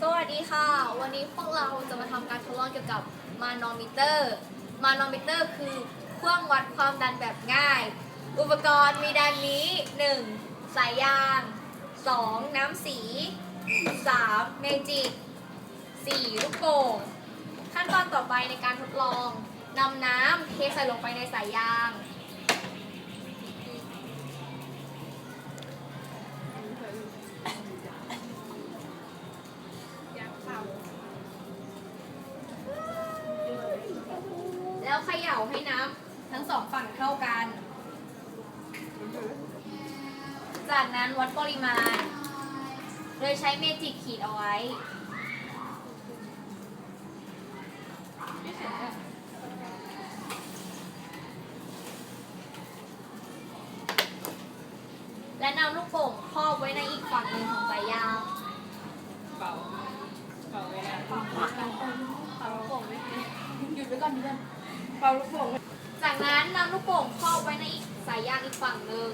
สวัสดีค่ะ วันนี้พวกเราจะมาทำการทดลองเกี่ยวกับมานอมิเตอร์ มานอมิเตอร์คือเครื่องวัดความดันแบบง่าย อุปกรณ์มีดังนี้ 1. สายยาง 2. น้ำสี 3. เมจิก 4. ลูกโป่งขั้นตอนต่อไปในการทดลองนำน้ำเทใส่ลงไปในสายยาง เขย่าให้น้ำทั้งสองฝั่งเข้ากัน จากนั้นวัดปริมาณ โดยใช้เมจิกขีดเอาไว้และนำลูกโป่งครอบไว้ในอีกฝั่งหนึ่งของสายยางเป่าเป่าไว้นะเป่าลูกโป่งไว้หยุดไว้ก่อนเพื่อน เป่าลูกโป่งจากนั้นนำลูกโป่งครอบไว้ในอีกสายยางอีกฝั่งหนึ่ง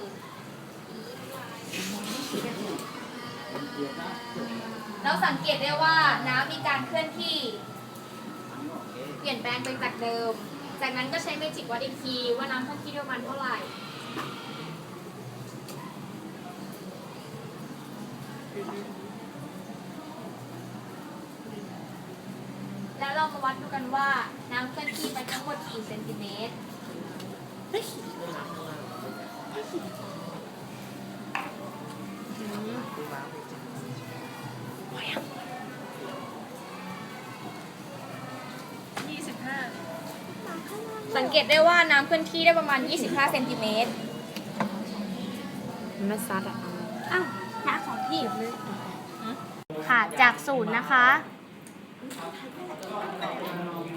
เราสังเกตได้ว่าน้ำมีการเคลื่อนที่ เปลี่ยนแปลงไปจากเดิม จากนั้นก็ใช้เมจิกวัดอีกทีว่าน้ำเคลื่อนที่ประมาณเท่าไหร่แล้วเรามาวัดดูกันว่าน้ำเคลื่อนที่ไปทั้งหม ดกี่เซนติเมตรยี่สิบห้าสังเกตได้ว่าน้ำเคลื่อนที่ได้ประมาณ 25 เซนติเมตรไม่ซัดอะ อ้าวน้าของพี่เลยค่ะ จากศูนย์นะคะ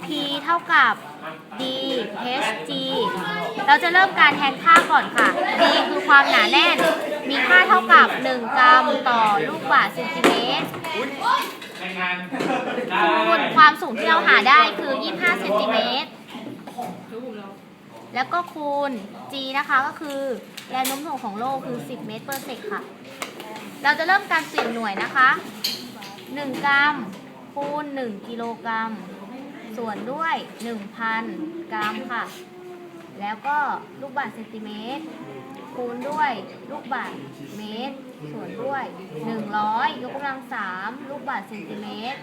P เท่ากับ D H G เราจะเริ่มการแทนค่าก่อนค่ะ D คือความหนาแน่น มีค่าเท่ากับ 1 กรัมต่อลูกบาศก์เซนติเมตรคูณความสูงที่เราหาได้คือ 25เซนติเมตร แล้วก็คูณ g นะคะก็คือแรงโน้มถ่วงของโลกคือ 10 เมตร per sec ค่ะ เราจะเริ่มการเปลี่ยนหน่วยนะคะ 1 กรัม คูณ1กิโลกรัม ส่วนด้วย 1,000 กรัมค่ะ แล้วก็ลูกบาศก์เซนติเมตร คูณด้วยลูกบาศก์เมตร ส่วนด้วย 100 ยกกำลัง 3 ลูกบาศก์เซนติเมตร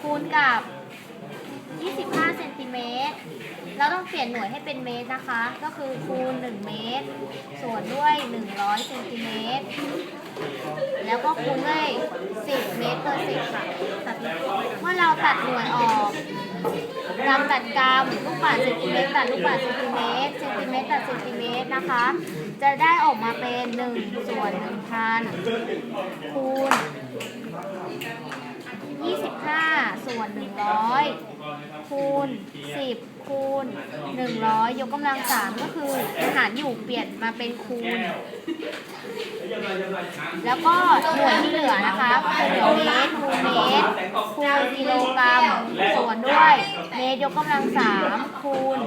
คูณกับ 25เซนติเมตรเราต้องเปลี่ยนหน่วยให้เป็นเมตรนะคะ ก็คือคูณ 1 เมตร ส่วนด้วย 100เซนติเมตร แล้วก็คูณด้วย 10 เมตรต่อสิบค่ะเมื่อเราตัดหน่วยออกกรัมตัดกรัมลูกบาศก์เซนติเมตรตัดลูกบาศก์เซนติเมตรเซนติเมตรตัดเซนติเมตรนะคะ จะได้ออกมาเป็น1ส่วน1,000คูณ25 ส่วน 100 คูณ 10 คูณ 100 ยกกำลัง3ก็คือหารอยู่เปลี่ยนมาเป็นคูณ แล้วก็หน่วยที่เหลือนะคะคือเมตรคูณเมตรคูณกิโลกรัมส่วนด้วยเมตรยกกำลัง3คูณ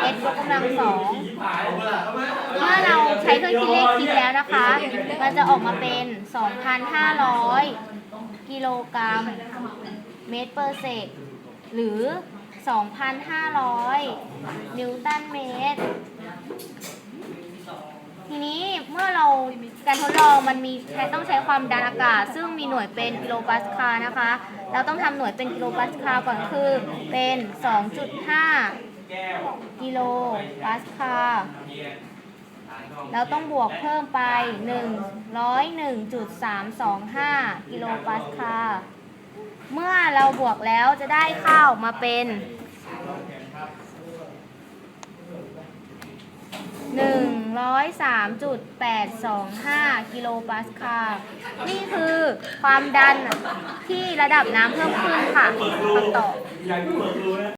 เอสยกกำลัง2เมื่อเราใช้เครื่องคิดเลขคิดแล้วนะคะมันจะออกมาเป็น 2,500 กิโลกรัมเมตรเปอร์เซก หรือ 2,500 นิวตันเมตร ทีนี้เมื่อเราการทดลองมันมีต้องใช้ความดันอากาศ ซึ่งมีหน่วยเป็นกิโลปาสคาลนะคะ เราต้องทำหน่วยเป็นกิโลปาสคาลก่อนคือเป็น 2.5 กิโลปาสคาลเราต้องบวกเพิ่มไป 101.325 กิโลปาสคาล เมื่อเราบวกแล้วจะได้ข้าวมาเป็น103.825กิโลปาสคาลนี่คือความดันที่ระดับน้ำเพิ่มขึ้นค่ะคำตอบ